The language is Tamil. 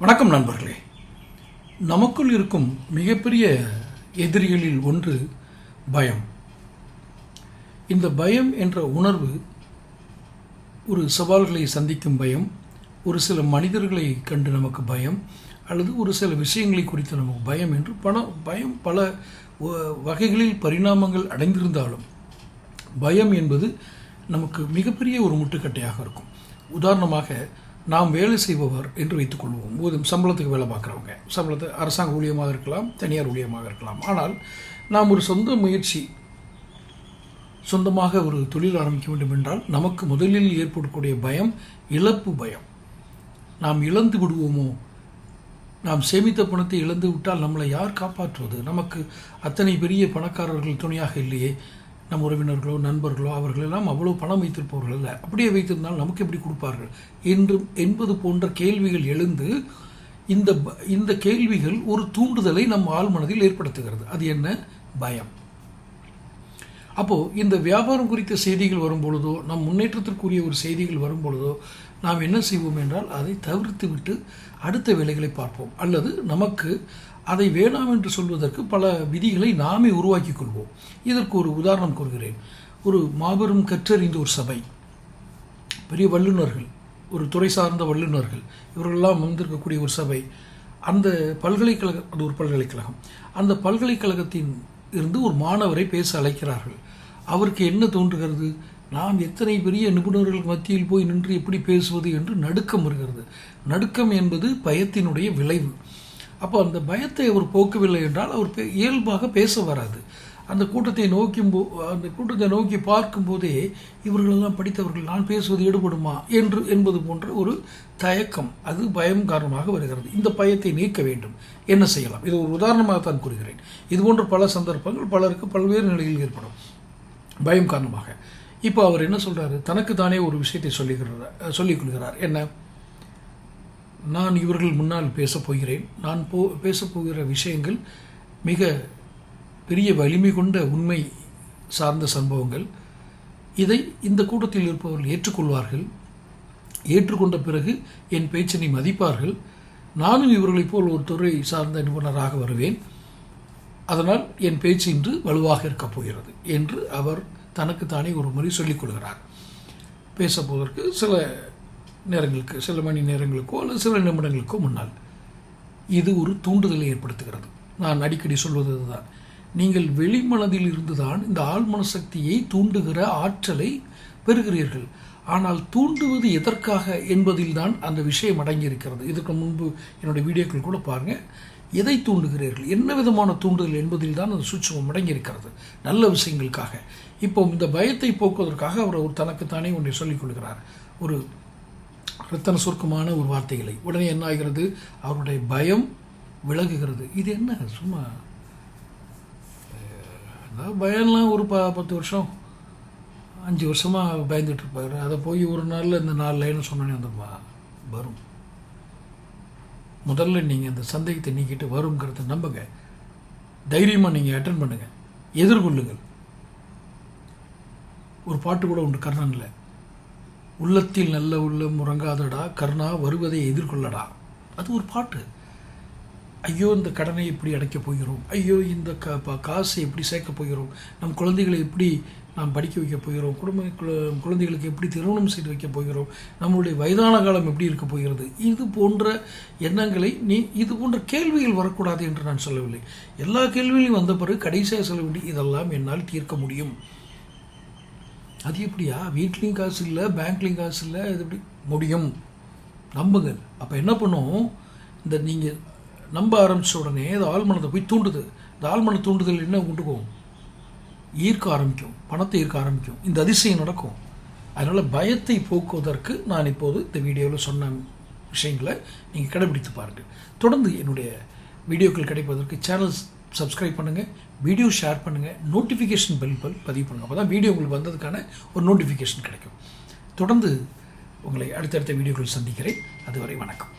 வணக்கம் நண்பர்களே. நமக்குள் இருக்கும் மிகப்பெரிய எதிரிகளில் ஒன்று பயம். இந்த பயம் என்ற உணர்வு ஒரு சவால்களை சந்திக்கும் பயம் ஒரு சில மனிதர்களை கண்டு நமக்கு பயம் அல்லது ஒரு சில விஷயங்களை குறித்து நமக்கு பயம் என்று பண பயம் பல வ- வகைகளில் பரிணாமங்கள் அடைந்திருந்தாலும் பயம் என்பது நமக்கு மிகப்பெரிய ஒரு முட்டுக்கட்டையாக இருக்கும். உதாரணமாக நாம் வேலை செய்பவர் என்று வைத்துக்கொள்வோம் போதும் சம்பளத்துக்கு வேலை பார்க்குறவங்க. சம்பளத்தை அரசாங்க ஊழியமாக இருக்கலாம் தனியார் ஊழியமாக இருக்கலாம். ஆனால் நாம் ஒரு சொந்த முயற்சி சொந்தமாக ஒரு தொழில் ஆரம்பிக்க வேண்டும் என்றால் நமக்கு முதலில் ஏற்படக்கூடிய பயம் இழப்பு பயம். நாம் இழந்து விடுவோமோ? நாம் சேமித்த பணத்தை இழந்து விட்டால் நம்மளை யார் காப்பாற்றுவது? நமக்கு அத்தனை பெரிய பணக்காரர்கள் துணையாக இல்லையே. நம் உறவினர்களோ நண்பர்களோ அவர்களெல்லாம் அவ்வளோ பணம் வைத்திருப்பவர்கள் அல்ல. அப்படியே வைத்திருந்தால் நமக்கு எப்படி கொடுப்பார்கள்? என்று என்பது போன்ற கேள்விகள் எழுந்து இந்த இந்த கேள்விகள் ஒரு தூண்டுதலை நம் ஆழ்மனதில் ஏற்படுத்துகிறது. அது என்ன? பயம். அப்போது இந்த வியாபாரம் குறித்த செய்திகள் வரும்பொழுதோ நம் முன்னேற்றத்திற்குரிய ஒரு செய்திகள் வரும்பொழுதோ நாம் என்ன செய்வோம் என்றால் அதை தவிர்த்து விட்டு அடுத்த வேலைகளை பார்ப்போம். அல்லது நமக்கு அதை வேணாம் என்று சொல்வதற்கு பல விதிகளை நாமே உருவாக்கிக் கொள்வோம். இதற்கு ஒரு உதாரணம் கூறுகிறேன். ஒரு மாபெரும் கற்றறிந்த ஒரு சபை. பெரிய வல்லுநர்கள் ஒரு துறை சார்ந்த வல்லுநர்கள் இவர்களெல்லாம் வந்திருக்கக்கூடிய ஒரு சபை. அந்த பல்கலைக்கழக அது ஒரு பல்கலைக்கழகம். அந்த பல்கலைக்கழகத்தின் இருந்து ஒரு மாணவரை பேச அழைக்கிறார்கள். அவருக்கு என்ன தோன்றுகிறது? நாம் எத்தனை பெரிய நிபுணர்கள் மத்தியில் போய் நின்று எப்படி பேசுவது என்று நடுக்கம் வருகிறது. நடுக்கம் என்பது பயத்தினுடைய விளைவு. அப்போ அந்த பயத்தை அவர் போக்கவில்லை என்றால் அவர் பே- இயல்பாக பேச வராது. அந்த கூட்டத்தை நோக்கி போ அந்த கூட்டத்தை நோக்கி பார்க்கும்போதே இவர்களெல்லாம் படித்தவர்கள் நான் பேசுவது ஈடுபடுமா என்று என்பது போன்ற ஒரு தயக்கம் அது பயம் காரணமாக வருகிறது. இந்த பயத்தை நீக்க வேண்டும். என்ன செய்யலாம்? இது ஒரு உதாரணமாக தான் கூறுகிறேன். இது போன்ற பல சந்தர்ப்பங்கள் பலருக்கு பல்வேறு நிலையில் ஏற்படும். பயம் காரணமாக. இப்போ அவர் என்ன சொல்கிறாரு தனக்கு தானே ஒரு விஷயத்தை சொல்லிக்கிறார் சொல்லிக் கொள்கிறார். என்ன? நான் இவர்கள் முன்னால் பேசப் போகிறேன். நான் போ பேசப்போகிற விஷயங்கள் மிக பெரிய வலிமை கொண்ட உண்மை சார்ந்த சம்பவங்கள். இதை இந்த கூட்டத்தில் இருப்பவர்கள் ஏற்றுக்கொள்வார்கள். ஏற்றுக்கொண்ட பிறகு என் பேச்சினை மதிப்பார்கள். நானும் இவர்களைப் போல் ஒரு துறை சார்ந்த நிபுணராக வருவேன். அதனால் என் பேச்சு இன்று வலுவாக இருக்கப் போகிறது என்று அவர் தனக்குத்தானே ஒரு முறை சொல்லிக் கொள்கிறார். பேசப் போவதற்கு சில நேரங்களுக்கு சில மணி நேரங்களுக்கோ அல்லது சில நிமிடங்களுக்கோ முன்னால். இது ஒரு தூண்டுதலை ஏற்படுத்துகிறது. நான் அடிக்கடி சொல்வது இதுதான். நீங்கள் வெளிமனதில் இருந்துதான் இந்த ஆழ்மன சக்தியை தூண்டுகிற ஆற்றலை பெறுகிறீர்கள். ஆனால் தூண்டுவது எதற்காக என்பதில்தான் அந்த விஷயம் அடங்கியிருக்கிறது. இதற்கு முன்பு என்னுடைய வீடியோக்கள் கூட பாருங்கள் எதை தூண்டுகிறீர்கள்? என்ன விதமான தூண்டுதல் என்பதில் தான் அந்த சூட்சமம் அடங்கியிருக்கிறது. நல்ல விஷயங்களுக்காக. இப்போ இந்த பயத்தை போக்குவதற்காக அவர் ஒரு தனக்குத்தானே ஒன்றை சொல்லிக் கொள்கிறார். ஒரு ரத்தன சுருக்கமான ஒரு வார்த்தைகளை. உடனே என்ன ஆகிறது? அவருடைய பயம் விலகுகிறது. இது என்ன? சும்மா அதாவது பயம்லாம் ஒரு ப பத்து வருஷம் அஞ்சு வருஷமாக பயந்துட்டு இருப்பாரு. அதை போய் ஒரு நாளில் இந்த நாலு லைன் சொன்னோன்னே வந்துருமா வரும். முதல்ல நீங்கள் இந்த சந்தேகத்தை நீக்கிட்டு வருங்கிறத நம்புங்க. தைரியமாக நீங்கள் அட்டன் பண்ணுங்கள் எதிர்கொள்ளுங்கள். ஒரு பாட்டு கூட உண்டு கர்ணனில். உள்ளத்தில் நல்ல உள்ளம் உறங்காதடா கர்ணா வருவதை எதிர்கொள்ளடா. அது ஒரு பாட்டு. ஐயோ இந்த கடனை எப்படி அடைக்கப் போகிறோம். ஐயோ இந்த க காசை எப்படி சேர்க்கப் போகிறோம். நம் குழந்தைகளை எப்படி நாம் படிக்க வைக்கப் போகிறோம். குடும்ப குழ- குழந்தைகளுக்கு எப்படி திருமணம் செய்து வைக்கப் போகிறோம். நம்மளுடைய வயதான காலம் எப்படி இருக்கப் போகிறது? இது போன்ற எண்ணங்களை நீ இது போன்ற கேள்விகள் வரக்கூடாது என்று நான் சொல்லவில்லை. எல்லா கேள்விகளையும் வந்த பிறகு கடைசியாக சொல்ல வேண்டிய இதெல்லாம் என்னால் தீர்க்க முடியும். அது எப்படியா? வீட்லேயும் காசு இல்லை பேங்க்லேயும் காசு இல்லை இது எப்படி? முடியும். நம்புங்க. அப்போ என்ன பண்ணும்? இந்த நீங்கள் நம்ப ஆரம்பித்த உடனே இந்த ஆழ்மனத்தை போய் தூண்டுது. இந்த ஆழ்மன தூண்டுதல் என்ன கொண்டுக்கும் ஈர்க்க ஆரம்பிக்கும். பணத்தை ஈர்க்க ஆரம்பிக்கும். இந்த அதிசயம் நடக்கும். அதனால் பயத்தை போக்குவதற்கு நான் இப்போது இந்த வீடியோவில் சொன்ன விஷயங்களை நீங்கள் கடைபிடித்து பாருங்கள் தொடர்ந்து என்னுடைய வீடியோக்கள் கிடைப்பதற்கு சேனல் சப்ஸ்கிரைப் பண்ணுங்கள் வீடியோ ஷேர் பண்ணுங்கள் நோட்டிஃபிகேஷன் பெல் பெல் பதிவு பண்ணுங்கள் அப்போ தான் வீடியோ உங்களுக்கு வந்ததுக்கான ஒரு நோட்டிஃபிகேஷன் கிடைக்கும். தொடர்ந்து உங்களை அடுத்தடுத்த வீடியோக்கள் சந்திக்கிறேன். அதுவரை வணக்கம்.